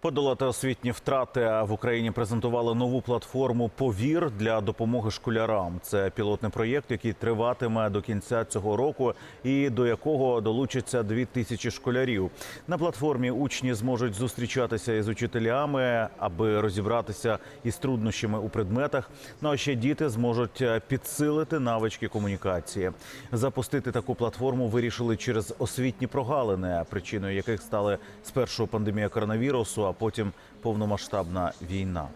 Подолати освітні втрати в Україні презентували нову платформу Повір для допомоги школярам. Це пілотний проєкт, який триватиме до кінця цього року, і до якого долучаться дві тисячі школярів. На платформі учні зможуть зустрічатися із учителями, аби розібратися із труднощами у предметах. Ну а ще діти зможуть підсилити навички комунікації. Запустити таку платформу вирішили через освітні прогалини, причиною яких стали спершу пандемія коронавірусу, а потім повномасштабна війна.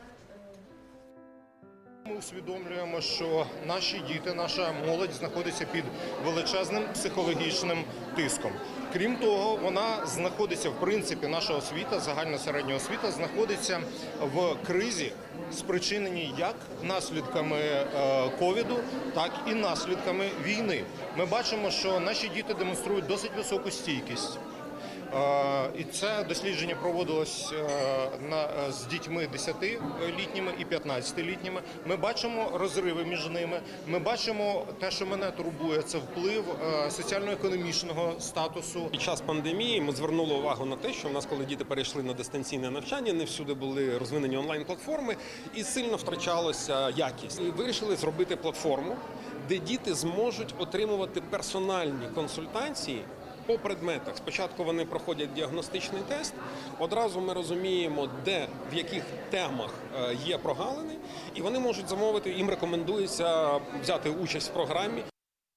Ми усвідомлюємо, що наші діти, наша молодь знаходиться під величезним психологічним тиском. Крім того, вона знаходиться в принципі, наша освіта, загальна середня освіта, знаходиться в кризі, спричиненій як наслідками е, ковіду, так і наслідками війни. Ми бачимо, що наші діти демонструють досить високу стійкість. І це дослідження проводилось е, е, з дітьми 10-літніми і 15-літніми. Ми бачимо розриви між ними. Ми бачимо те, що мене турбує, це вплив е, соціально-економічного статусу Під час пандемії ми звернули увагу на те, що в нас, коли діти перейшли на дистанційне навчання, не всюди були розвинені онлайн-платформи і сильно втрачалася якість. І вирішили зробити платформу, де діти зможуть отримувати персональні консультації. По предметах спочатку вони проходять діагностичний тест. Одразу ми розуміємо, де в яких темах е, є прогалини, і вони можуть замовити. Їм рекомендується взяти участь в програмі